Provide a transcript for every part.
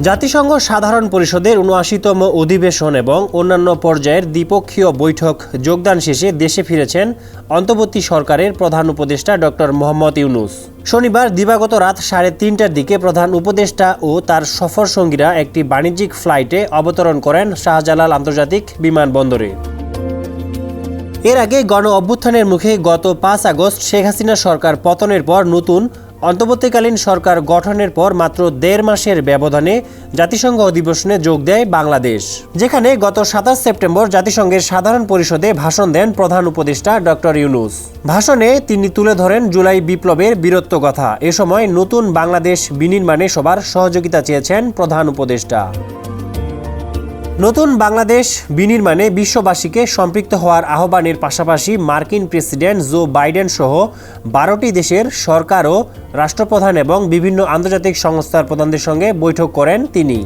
জাতিসংঘ সাধারণ পরিষদের উনআশিতম অধিবেশন এবং অন্যান্য পর্যায়ের দ্বিপক্ষীয় বৈঠক যোগদান শেষে দেশে ফিরেছেন অন্তর্বর্তী সরকারের প্রধান উপদেষ্টা ডক্টর মোহাম্মদ ইউনুস। শনিবার দিবাগত রাত সাড়ে তিনটার দিকে প্রধান উপদেষ্টা ও তার সফর সঙ্গীরা একটি বাণিজ্যিক ফ্লাইটে অবতরণ করেন শাহজালাল আন্তর্জাতিক বিমানবন্দরে। এর আগে গণ অভ্যুত্থানের মুখে গত পাঁচ আগস্ট শেখ হাসিনা সরকার পতনের পর নতুন অন্তর্বর্তীকালীন সরকার গঠনের পর মাত্র দেড় মাসের ব্যবধানে জাতিসংঘ অধিবেশনে যোগ দেয় বাংলাদেশ, যেখানে গত সাতাশ সেপ্টেম্বর জাতিসংঘের সাধারণ পরিষদে ভাষণ দেন প্রধান উপদেষ্টা ডক্টর ইউনুস। ভাষণে তিনি তুলে ধরেন জুলাই বিপ্লবের বীরত্ব কথা। এ সময় নতুন বাংলাদেশ বিনির্মাণে সবার সহযোগিতা চেয়েছেন প্রধান উপদেষ্টা। নতুন বাংলাদেশ বিনির্মাণে বিশ্ববাসীকে সম্পৃক্ত হওয়ার আহ্বানের পাশাপাশি মার্কিন প্রেসিডেন্ট জো বাইডেন সহ বারোটি দেশের সরকার ও রাষ্ট্রপ্রধান এবং বিভিন্ন আন্তর্জাতিক সংস্থার প্রধানদের সঙ্গে বৈঠক করেন তিনি।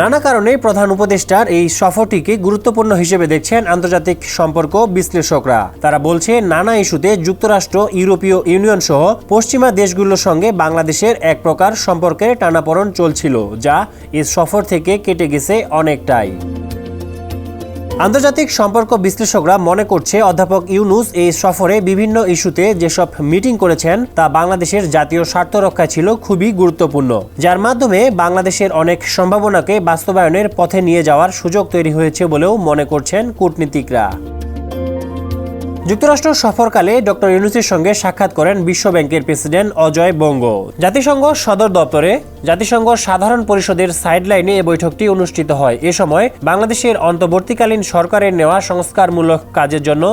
নানা কারণে প্রধান উপদেষ্টার এই সফরটিকে গুরুত্বপূর্ণ হিসেবে দেখছেন আন্তর্জাতিক সম্পর্ক বিশ্লেষকরা। তারা বলছে, নানা ইস্যুতে যুক্তরাষ্ট্র, ইউরোপীয় ইউনিয়ন সহ পশ্চিমা দেশগুলোর সঙ্গে বাংলাদেশের এক প্রকার সম্পর্কের টানাপড়ন চলছিল, যা এই সফর থেকে কেটে গেছে অনেকটাই। আন্তর্জাতিক সম্পর্ক বিশ্লেষকরা মনে করছে অধ্যাপক ইউনুস এই সফরে বিভিন্ন ইস্যুতে যেসব মিটিং করেছেন, তা বাংলাদেশের জাতীয় স্বার্থ রক্ষা ছিল খুবই গুরুত্বপূর্ণ। যার মাধ্যমে বাংলাদেশের অনেক সম্ভাবনাকে বাস্তবায়নের পথে নিয়ে যাওয়ার সুযোগ তৈরি হয়েছে বলেও মনে করছেন কূটনীতিকরা। যুক্তরাষ্ট্র সফরকালে ডক্টর ইউনুসের সঙ্গে সাক্ষাৎ করেন বিশ্ব ব্যাংকের প্রেসিডেন্ট অজয় বঙ্গ। জাতিসংঘ সদর দপ্তরে জাতিসংঘ সাধারণ পরিষদের সাইডলাইনে এ বৈঠকটি অনুষ্ঠিত হয়। এ সময় বাংলাদেশের অন্তর্বর্তীকালীন সরকারের নেওয়া সংস্কারমূলক কাজের জন্য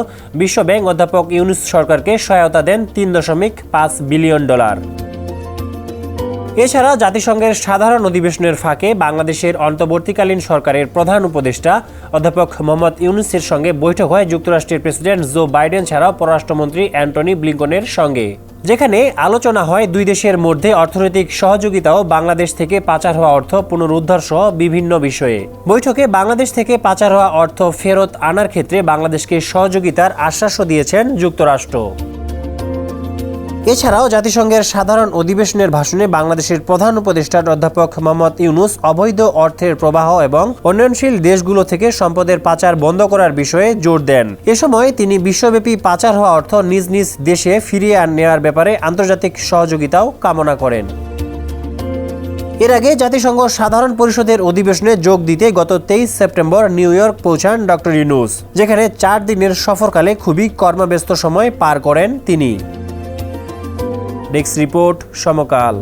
বিশ্ব ব্যাংক অধ্যাপক ইউনুস সরকারকে সহায়তা দেন তিন দশমিক পাঁচ বিলিয়ন ডলার। এছাড়া জাতিসংঘের সাধারণ অধিবেশনের ফাঁকে বাংলাদেশের অন্তর্বর্তীকালীন সরকারের প্রধান উপদেষ্টা অধ্যাপক মোহাম্মদ ইউনুসের সঙ্গে বৈঠক হয় যুক্তরাষ্ট্রের প্রেসিডেন্ট জো বাইডেন ছাড়াও পররাষ্ট্রমন্ত্রী অ্যান্টনি ব্লিঙ্কনের সঙ্গে। যেখানে আলোচনা হয় দুই দেশের মধ্যে অর্থনৈতিক সহযোগিতা ও বাংলাদেশ থেকে পাচার হওয়া অর্থ পুনরুদ্ধার সহ বিভিন্ন বিষয়ে। বৈঠকে বাংলাদেশ থেকে পাচার হওয়া অর্থ ফেরত আনার ক্ষেত্রে বাংলাদেশকে সহযোগিতার আশ্বাসও দিয়েছেন যুক্তরাষ্ট্র। এছাড়াও জাতিসংঘের সাধারণ অধিবেশনের ভাষণে বাংলাদেশের প্রধান উপদেষ্টা অধ্যাপক মোহাম্মদ ইউনুস অবৈধ অর্থের প্রবাহ এবং উন্নয়নশীল দেশগুলো থেকে সম্পদের পাচার বন্ধ করার বিষয়ে জোর দেন। এ সময় তিনি বিশ্বব্যাপী পাচার হওয়া অর্থ নিজ নিজ দেশে ফিরিয়ে নেওয়ার ব্যাপারে আন্তর্জাতিক সহযোগিতাও কামনা করেন। এর আগে জাতিসংঘ সাধারণ পরিষদের অধিবেশনে যোগ দিতে গত তেইশ সেপ্টেম্বর নিউ ইয়র্ক পৌঁছান ডক্টর ইউনুস, যেখানে চার দিনের সফরকালে খুবই কর্মব্যস্ত সময় পার করেন তিনি। Desk report Samakal.